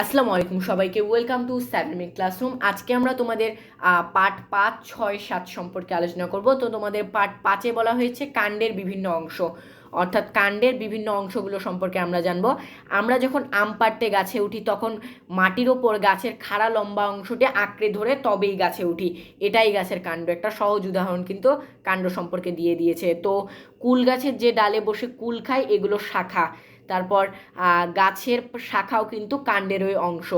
আসসালামু আলাইকুম সবাইকে ওয়েলকাম টু সেভেন ক্লাসরুম আজকে আমরা তোমাদের পার্ট পাঁচ, ছয়, সাত সম্পর্কে আলোচনা করব। তো তোমাদের পার্ট পাঁচে বলা হয়েছে কাণ্ডের বিভিন্ন অংশ। অর্থাৎ কাণ্ডের বিভিন্ন অংশগুলো সম্পর্কে আমরা জানব। আমরা যখন আম পাড়তে গাছে উঠি, তখন মাটির ওপর গাছের খাড়া লম্বা অংশটি আঁকড়ে ধরে তবেই গাছে উঠি। এটাই গাছের কাণ্ড। একটা সহজ উদাহরণ কিন্তু কাণ্ড সম্পর্কে দিয়ে দিয়েছে। তো কুল গাছের যে ডালে বসে কুল খায়, এগুলো শাখা। তারপর গাছের শাখাও কিন্তু কাণ্ডেরই অংশ।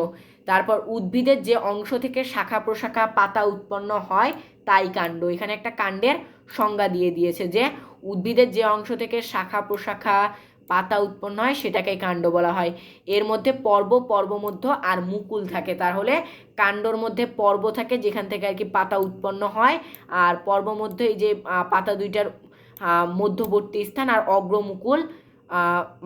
তারপর উদ্ভিদের যে অংশ থেকে শাখা প্রশাখা পাতা উৎপন্ন হয়, তাই কাণ্ড। এখানে একটা কাণ্ডের সংজ্ঞা দিয়ে দিয়েছে যে, উদ্ভিদের যে অংশ থেকে শাখা প্রশাখা পাতা উৎপন্ন হয় সেটাকে কাণ্ড বলা হয়। এর মধ্যে পর্ব, পর্বমধ্য আর মুকুল থাকে। তাহলে কাণ্ডর মধ্যে পর্ব থাকে, যেখান থেকে আর কি পাতা উৎপন্ন হয়, আর পর্বমধ্য এই যে পাতা দুইটার মধ্যবর্তী স্থান আর অগ্রমুকুল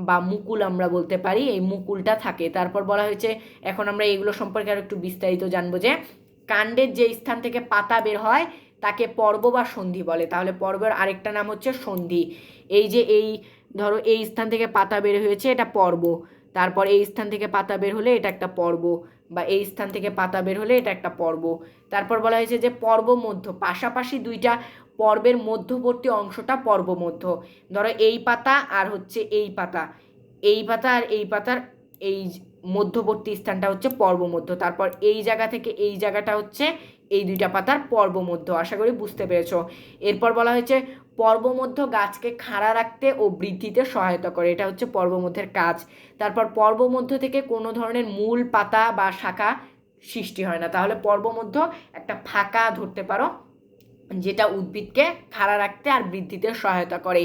বা মুকুল আমরা বলতে পারি, এই মুকুলটা থাকে। তারপর বলা হয়েছে, এখন আমরা এগুলো সম্পর্কে আর একটু বিস্তারিত জানব যে, কাণ্ডের যে স্থান থেকে পাতা বের হয়, তাকে পর্ব বা সন্ধি বলে। তাহলে পর্বের আরেকটা নাম হচ্ছে সন্ধি। এই যে এই, ধরো এই স্থান থেকে পাতা বের হয়েছে, এটা পর্ব। তারপর এই স্থান থেকে পাতা বের হলে এটা একটা পর্ব, বা এই স্থান থেকে পাতা বের হলে এটা একটা পর্ব। তারপর বলা হয়েছে যে, পর্ব মধ্য। পাশাপাশি দুইটা পর্বের মধ্যবর্তী অংশটা পর্ব মধ্য ধরো এই পাতা আর হচ্ছে এই পাতা। এই পাতা আর এই পাতার এই মধ্যবর্তী স্থানটা হচ্ছে পর্ব মধ্য তারপর এই জায়গা থেকে এই জায়গাটা হচ্ছে এই দুইটা পাতার পর্ব মধ্য আশা করি বুঝতে পেরেছ। এরপর বলা হয়েছে, পর্বমধ্য গাছকে খাড়া রাখতে ও বৃদ্ধিতে সহায়তা করে। এটা হচ্ছে পর্বমধ্যের কাজ। তারপর পর্বমধ্য থেকে কোনো ধরনের মূল পাতা বা শাখা সৃষ্টি হয় না। তাহলে পর্বমধ্য একটা ফাঁকা ধরতে পারো। যেটা উদ্ভিদকে খাড়া রাখতে আর বৃদ্ধিতে সহায়তা করে।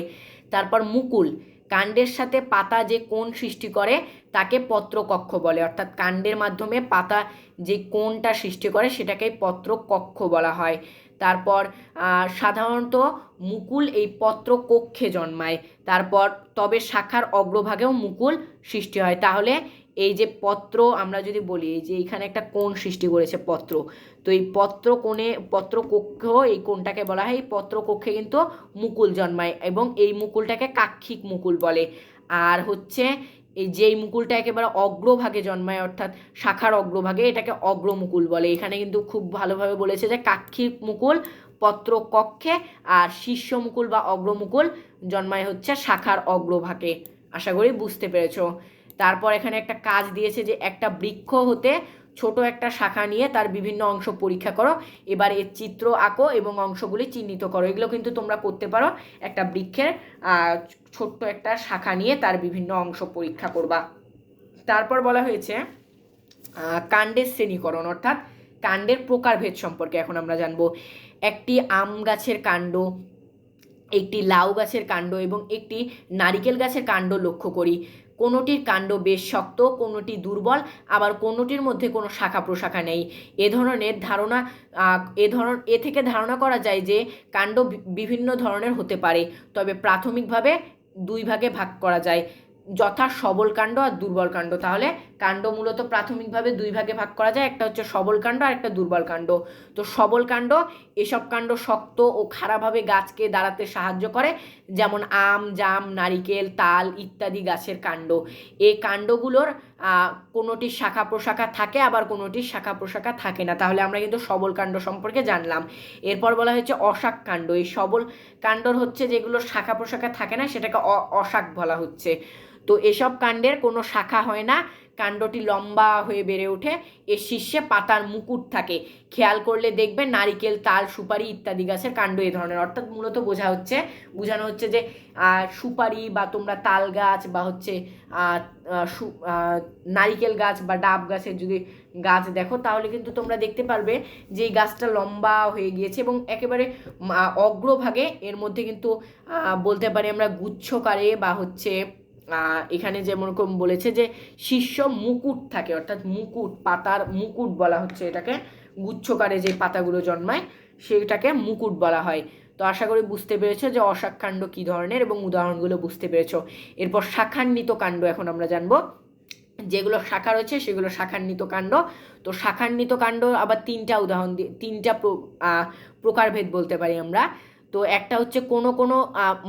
তারপর মুকুল, কাণ্ডের সাথে পাতা যে কোণ সৃষ্টি করে, তাকে পত্রকক্ষ বলে। অর্থাৎ কাণ্ডের মাধ্যমে পাতা যে কোণটা সৃষ্টি করে সেটাকে পত্রকক্ষ বলা হয়। তারপর সাধারণত মুকুল এই পত্র কক্ষে জন্মায়। তারপর তবে শাখার অগ্রভাগেও মুকুল সৃষ্টি হয়। তাহলে এই যে পত্র আমরা যদি বলি যে এখানে একটা কোণ সৃষ্টি করেছে পত্র। তো এই পত্র কোণে, পত্র কক্ষ, এই কোণটাকে বলা হয়, এই পত্র কক্ষে কিন্তু মুকুল জন্মায় এবং এই মুকুলটাকে কাক্ষিক মুকুল বলে। আর হচ্ছে, এই যেই মুকুলটা একেবারে অগ্রভাগে জন্মায়, অর্থাৎ শাখার অগ্রভাগে এটাকে অগ্রমুকুল বলে। এখানে কিন্তু খুব ভালোভাবে বলেছে যে কাক্ষিক মুকুল পত্র কক্ষে আর শীর্ষ মুকুল বা অগ্রমুকুল জন্মায় হচ্ছে শাখার অগ্রভাগে। আশা করি বুঝতে পেরেছ। তারপর এখানে একটা কাজ দিয়েছে যে একটা বৃক্ষ হতে ছোট একটা শাখা নিয়ে তার বিভিন্ন অংশ পরীক্ষা করো। এবার এর চিত্র আঁকো এবং অংশগুলি চিহ্নিত করো। এগুলো কিন্তু তোমরা করতে পারো। একটা বৃক্ষের ছোট্ট একটা শাখা নিয়ে তার বিভিন্ন অংশ পরীক্ষা করবা। তারপর বলা হয়েছে কাণ্ডের শ্রেণীকরণ অর্থাৎ কাণ্ডের প্রকারভেদ সম্পর্কে এখন আমরা জানব। একটি আম গাছের কাণ্ড, একটি লাউ গাছের কাণ্ড এবং একটি নারিকেল গাছের কাণ্ড লক্ষ্য করি। কোনোটির কাণ্ড বেশ শক্ত, কোনোটি দুর্বল, আবার কোনোটির মধ্যে কোনো শাখা প্রশাখা নেই। এ ধরনের ধারণা এ ধরন, এ থেকে ধারণা করা যায় যে কাণ্ড বিভিন্ন ধরনের হতে পারে, তবে প্রাথমিকভাবে দুই ভাগে ভাগ করা যায়। যথা সবল কাণ্ড আর দুর্বল কাণ্ড। তাহলে কাণ্ড মূলত প্রাথমিকভাবে দুই ভাগে ভাগ করা যায়। একটা হচ্ছে সবল কাণ্ড আর একটা দুর্বল কাণ্ড। তো সবল কাণ্ড, এসব কাণ্ড শক্ত ও খারাপভাবে গাছকে দাঁড়াতে সাহায্য করে, যেমন আম, জাম, নারিকেল, তাল ইত্যাদি গাছের কাণ্ড। এই কাণ্ডগুলোর কোনোটির শাখা প্রশাখা থাকে, আবার কোনোটির শাখা প্রশাখা থাকে না। তাহলে আমরা কিন্তু সবল কাণ্ড সম্পর্কে জানলাম। এরপর বলা হয়েছে অশাক কাণ্ড। এই সবল কাণ্ডর হচ্ছে যেগুলো শাখা প্রশাখা থাকে না, সেটাকে অশাক বলা হচ্ছে। তো এসব কাণ্ডের কোনো শাখা হয় না। কাণ্ডটি লম্বা হয়ে বেড়ে ওঠে, এর শীর্ষে পাতার মুকুট থাকে। খেয়াল করলে দেখবে নারিকেল, তাল, সুপারি ইত্যাদি গাছের কাণ্ড এ ধরনের। অর্থাৎ মূলত বোঝা হচ্ছে, বোঝানো হচ্ছে যে সুপারি বা তোমরা তাল গাছ বা হচ্ছে নারিকেল গাছ বা ডাব গাছের যদি গাছ দেখো, তাহলে কিন্তু তোমরা দেখতে পারবে যে এই গাছটা লম্বা হয়ে গিয়েছে এবং একেবারে অগ্রভাগে এর মধ্যে কিন্তু বলতে পারি আমরা গুচ্ছকারে বা হচ্ছে এখানে যেমন বলেছে যে শীর্ষ মুকুট থাকে, অর্থাৎ মুকুট, পাতার মুকুট বলা হচ্ছে এটাকে, গুচ্ছকারে যে পাতাগুলো জন্মায় সেটাকে মুকুট বলা হয়। তো আশা করি বুঝতে পেরেছ যে অশাখাণ্ড কী ধরনের এবং উদাহরণগুলো বুঝতে পেরেছ। এরপর শাখান্বিত কাণ্ড এখন আমরা জানব। যেগুলো শাখা রয়েছে সেগুলো শাখান্বিত কাণ্ড। তো শাখান্বিত কাণ্ড আবার তিনটা উদাহরণ দিয়ে তিনটা প্রকারভেদ বলতে পারি আমরা। তো একটা হচ্ছে কোনো কোনো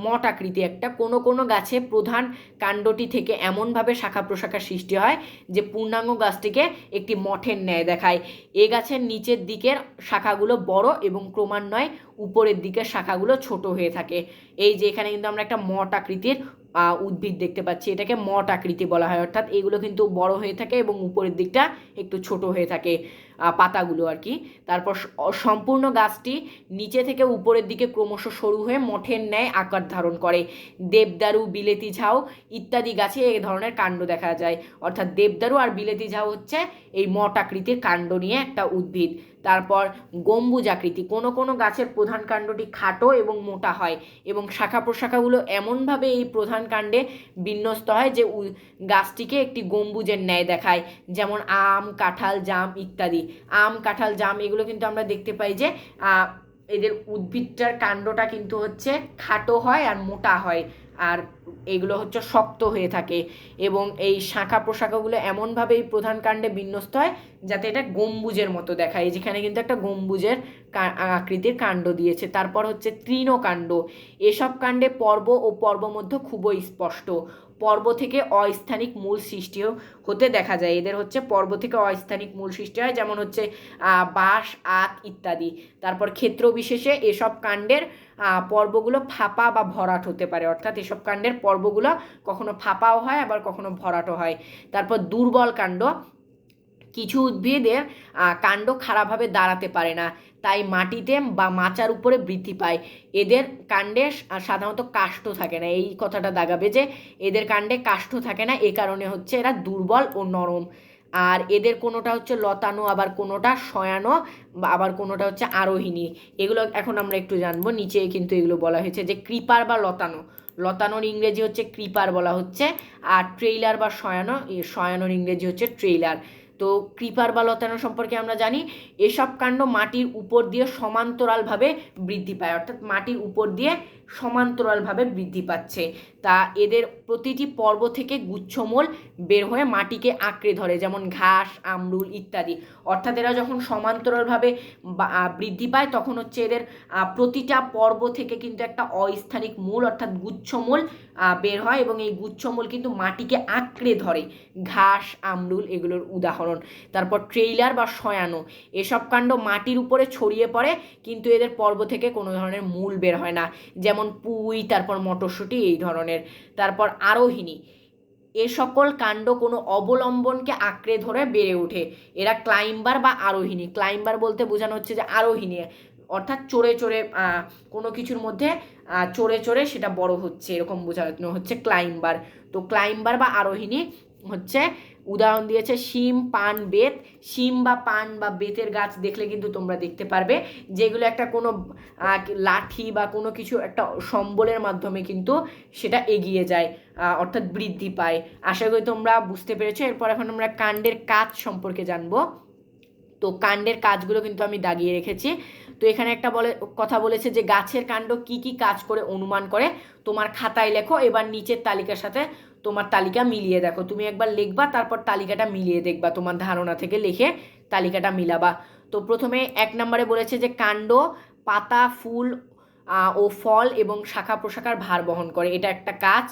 মঠ আকৃতি, একটা কোনো কোনো গাছে প্রধান কাণ্ডটি থেকে এমনভাবে শাখা প্রশাখা সৃষ্টি হয় যে পূর্ণাঙ্গ গাছটিকে একটি মঠের ন্যায় দেখায়। এ গাছের নিচের দিকের শাখাগুলো বড় এবং ক্রমান্বয়ে উপরের দিকের শাখাগুলো ছোট হয়ে থাকে। এই যে এখানে কিন্তু আমরা একটা মঠ আকৃতির উদ্ভিদ দেখতে পাচ্ছি। এটাকে মঠ আকৃতি বলা হয়। অর্থাৎ এগুলো কিন্তু বড় হয়ে থাকে এবং উপরের দিকটা একটু ছোট হয়ে থাকে। পাতাগুলো আর কি। তারপর সম্পূর্ণ গাছটি নিচে থেকে উপরের দিকে ক্রমশ সরু হয়ে মঠের ন্যায় আকার ধারণ করে। দেবদারু, বিলেতি ঝাউ ইত্যাদি গাছে এই ধরনের কাণ্ড দেখা যায়। অর্থাৎ দেবদারু আর বিলেতি ঝাউ হচ্ছে এই মট আকৃতির কাণ্ড নিয়ে একটা উদ্ভিদ। তারপর গম্বুজ আকৃতি। কোনো কোনো গাছের প্রধান কাণ্ডটি খাটো এবং মোটা হয় এবং শাখা প্রশাখাগুলো এমনভাবে এই প্রধান কাণ্ডে বিন্যস্ত হয় যে গাছটিকে একটি গম্বুজের ন্যায় দেখায়। যেমন আম, কাঁঠাল, জাম ইত্যাদি। আম, কাঁঠাল, জাম এগুলো কিন্তু আমরা দেখতে পাই যে এদের উদ্ভিদটার কাণ্ডটা কিন্তু হচ্ছে খাটো হয় আর মোটা হয় আর এগুলো হচ্ছে শক্ত হয়ে থাকে এবং এই শাখা প্রশাখাগুলো এমনভাবে এই প্রধান কাণ্ডে বিন্যস্ত হয় যাতে এটা গম্বুজের মতো দেখায়। যেখানে কিন্তু একটা গম্বুজের আকৃতির কাণ্ড দিয়েছে। তারপর হচ্ছে তৃণকাণ্ড। এসব কাণ্ডে পর্ব ও পর্ব পর্বমধ্য খুবই স্পষ্ট। পর্ব থেকে অস্থানিক মূল সৃষ্টিও হতে দেখা যায়। এদের হচ্ছে পর্ব থেকে অস্থানিক মূল সৃষ্টি হয়, যেমন হচ্ছে বাঁশ, আখ ইত্যাদি। তারপর ক্ষেত্র বিশেষে এসব কাণ্ডের পর্বগুলো ফাঁপা বা ভরাট হতে পারে। অর্থাৎ এসব কাণ্ডের পর্বগুলো কখনো ফাঁপাও হয়, আবার কখনো ভরাটও হয়। তারপর দুর্বল কাণ্ড কিছু উদ্ভিদের কাণ্ড খারাপভাবে দাঁড়াতে পারে না। তাই মাটিতে বা মাচার উপরে বৃদ্ধি পায়। এদের কাণ্ডে সাধারণত কাষ্ঠ থাকে না। এই কথাটা দাগাবে যে, এদের কাণ্ডে কাষ্ঠ থাকে না। এ কারণে হচ্ছে এরা দুর্বল ও নরম। আর এদের কোনোটা হচ্ছে লতানো, আবার কোনোটা শয়ানো আবার কোনোটা হচ্ছে আরোহিণী এগুলো এখন আমরা একটু জানব। নিচে কিন্তু এগুলো বলা হয়েছে যে, ক্রিপার বা লতানো। লতানোর ইংরেজি হচ্ছে ক্রিপার বলা হচ্ছে। আর ট্রেইলার বা শয়ানো শয়ানোর ইংরেজি হচ্ছে ট্রেইলার। তো ক্রিপার বা লতানো সম্পর্কে আমরা জানি, এসব কাণ্ড মাটির উপর দিয়ে সমান্তরালভাবে বৃদ্ধি পায়। অর্থাৎ মাটির উপর দিয়ে সমান্তরালভাবে বৃদ্ধি পাচ্ছে। তা এদের প্রতিটি পর্ব থেকে গুচ্ছমূল বের হয়ে মাটিকে আঁকড়ে ধরে, যেমন ঘাস, আমরুল ইত্যাদি। অর্থাৎ এরা যখন সমান্তরালভাবে বৃদ্ধি পায়, তখন হচ্ছে এদের প্রতিটা পর্ব থেকে কিন্তু একটা অস্থানিক মূল, অর্থাৎ গুচ্ছমূল বের হয় এবং এই গুচ্ছমূল কিন্তু মাটিকে আঁকড়ে ধরে। ঘাস, আমরুল এগুলোর উদাহরণ। তারপর ট্রেইলার বা শয়ানো, এসব কাণ্ড মাটির উপরে ছড়িয়ে পড়ে, কিন্তু এদের পর্ব থেকে কোনো ধরনের মূল বের হয় না। যেমন পুঁই, তারপর মটরশুঁটি, এই ধরনের। তারপর আরোহিণী। এ সকল কাণ্ড কোনো অবলম্বনকে আঁকড়ে ধরে বেড়ে ওঠে। এরা ক্লাইম্বার বা আরোহিণী। ক্লাইম্বার বলতে বোঝানো হচ্ছে যে আরোহিণী। অর্থাৎ চড়ে চড়ে কোনো কিছুর মধ্যে চড়ে চড়ে সেটা বড় হচ্ছে। এরকম বোঝানো হচ্ছে ক্লাইম্বার। তো ক্লাইম্বার বা আরোহিণী হচ্ছে উদাহরণ দিয়েছে, শিম, পান, বেত। শিম বা পান বা বেতের গাছ দেখলে কিন্তু তোমরা দেখতে পারবে যেগুলো একটা কোনো লাঠি বা কোনো কিছু একটা সম্বলের মাধ্যমে কিন্তু সেটা এগিয়ে যায় অর্থাৎ বৃদ্ধি পায়। আশা করি তোমরা বুঝতে পেরেছ। এরপর এখন আমরা কাণ্ডের কাজ সম্পর্কে জানব। তো কাণ্ডের কাজগুলো কিন্তু আমি দাগিয়ে রেখেছি। তো এখানে একটা বলে, কথা বলেছে যে গাছের কাণ্ড কি কি কাজ করে অনুমান করে। তোমার খাতায় লেখো, এবার নিচের তালিকার সাথে তোমার তালিকা মিলিয়ে দেখো। তুমি একবার লিখবা, তারপর তালিকাটা মিলিয়ে দেখবা তোমার ধারণা থেকে লিখে তালিকাটা মিলাবা। তো প্রথমে এক নম্বরে বলেছে যে কাণ্ড, পাতা, ফুল ও ফল এবং শাখা প্রশাখার ভার বহন করে। এটা একটা কাজ,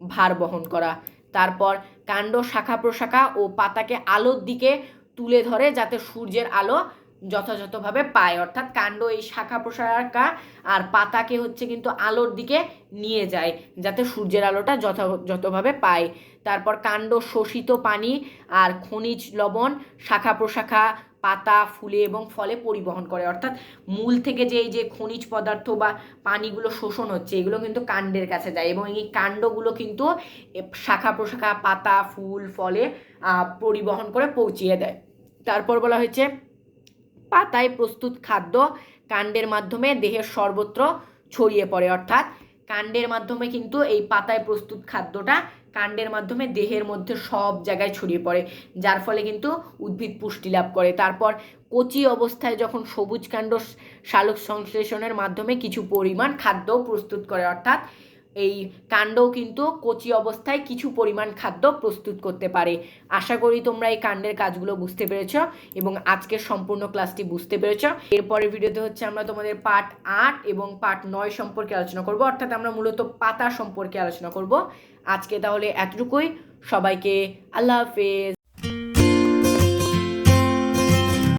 ভার বহন করা। তারপর কাণ্ড, শাখা প্রশাখা ও পাতাকে আলোর দিকে তুলে ধরে যাতে সূর্যের আলো যথাযথভাবে পায়। অর্থাৎ কাণ্ড এই শাখা প্রশাখা আর পাতাকে হচ্ছে কিন্তু আলোর দিকে নিয়ে যায়, যাতে সূর্যের আলোটা যথাযথভাবে পায়। তারপর কাণ্ড শোষিত পানি আর খনিজ লবণ শাখা প্রশাখা, পাতা, ফুলে এবং ফলে পরিবহন করে। অর্থাৎ মূল থেকে যে এই যে খনিজ পদার্থ বা পানিগুলো শোষণ হচ্ছে, এগুলো কিন্তু কাণ্ডের কাছে যায় এবং এই কাণ্ডগুলো কিন্তু শাখা প্রশাখা, পাতা, ফুল, ফলে পরিবহন করে পৌঁছিয়ে দেয়। তারপর বলা হয়েছে পাতায় প্রস্তুত খাদ্য কাণ্ডের মাধ্যমে দেহের সর্বত্র ছড়িয়ে পড়ে, অর্থাৎ কাণ্ডের মাধ্যমে কিন্তু এই পাতায় প্রস্তুত খাদ্যটা কাণ্ডের মাধ্যমে দেহের মধ্যে সব জায়গায় ছড়িয়ে পড়ে, যার ফলে কিন্তু উদ্ভিদ পুষ্টি লাভ করে। তারপর কচি অবস্থায় যখন সবুজ কাণ্ড সালোক সংশ্লেষণের মাধ্যমে কিছু পরিমাণ খাদ্য প্রস্তুত করে, অর্থাৎ এই কাণ্ডও কিন্তু কচি অবস্থায় কিছু পরিমাণ খাদ্য প্রস্তুত করতে পারে। আশা করি তোমরা এই কাণ্ডের কাজগুলো বুঝতে পেরেছ এবং আজকের সম্পূর্ণ ক্লাসটি বুঝতে পেরেছ। এরপরের ভিডিওতে হচ্ছে আমরা তোমাদের পার্ট আট এবং পার্ট নয় সম্পর্কে আলোচনা করব, অর্থাৎ আমরা মূলত পাতা সম্পর্কে আলোচনা করব। আজকে তাহলে এতটুকুই। সবাইকে আল্লাহ হাফেজ।